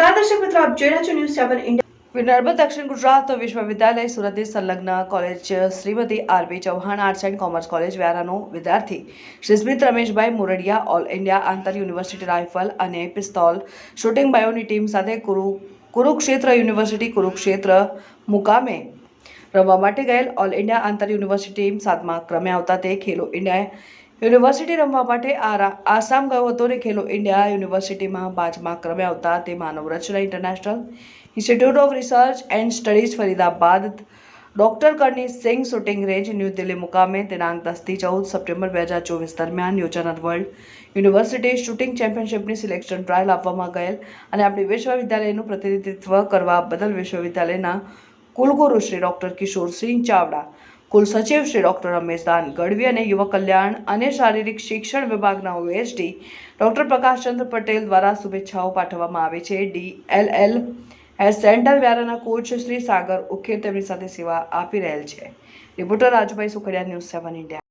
આપ જોઈ રહ્યા છો ન્યૂઝ સેવન ઇન્ડિયા નર્મદ દક્ષિણ ગુજરાત વિશ્વવિદ્યાલય સુરતની સંલગ્ન college Shrimati R B Chauhan arts and commerce college વ્યારાનો વિદ્યાર્થી શ્રી સ્મિત રમેશભાઈ મોરડિયા, ઓલ ઇન્ડિયા આંતર યુનિવર્સિટી રાઇફલ અને પિસ્તોલ શૂટિંગ બાયોની ટીમ સાથે કુરુ, કુરુક્ષેત્ર યુનિવર્સિટી કુરુક્ષેત્ર મુકામે રમવા માટે ગયેલ ઓલ ઇન્ડિયા આંતર યુનિવર્સિટી ટીમ સાતમા ક્રમે આવતા તે ખેલો ઇન્ડિયા યુનિવર્સિટી રમવા માટે આસામ ગયો હતો અને ખેલો ઇન્ડિયા યુનિવર્સિટીમાં પાંચમા ક્રમે આવતા તે Manav Rachna international institute of research and studies Faridabad doctor Karni Singh shooting range new Delhi મુકામે દિનાંક દસથી ચૌદ સપ્ટેમ્બર બે હજાર ચોવીસ દરમિયાન યોજાનાર વર્લ્ડ યુનિવર્સિટી શૂટિંગ ચેમ્પિયનશિપની સિલેક્શન ટ્રાયલ આપવામાં ગયેલ અને આપણી વિશ્વવિદ્યાલયનું પ્રતિનિધિત્વ કરવા બદલ વિશ્વવિદ્યાલયના કુલગુરુ શ્રી ડૉક્ટર કિશોરસિંહ ચાવડા સચિવ શ્રી ડૉક્ટર રમેશદાન ગઢવી અને યુવક કલ્યાણ અને શારીરિક શિક્ષણ વિભાગના ઓએસડી ડૉક્ટર પ્રકાશચંદ્ર પટેલ દ્વારા શુભેચ્છાઓ પાઠવવામાં આવી છે. D L L S centre વ્યારાના coach Shri Sagar Ukher તેમની સાથે સેવા આપી રહેલ છે. Reporter Rajubhai Sukhadiya, news seven India.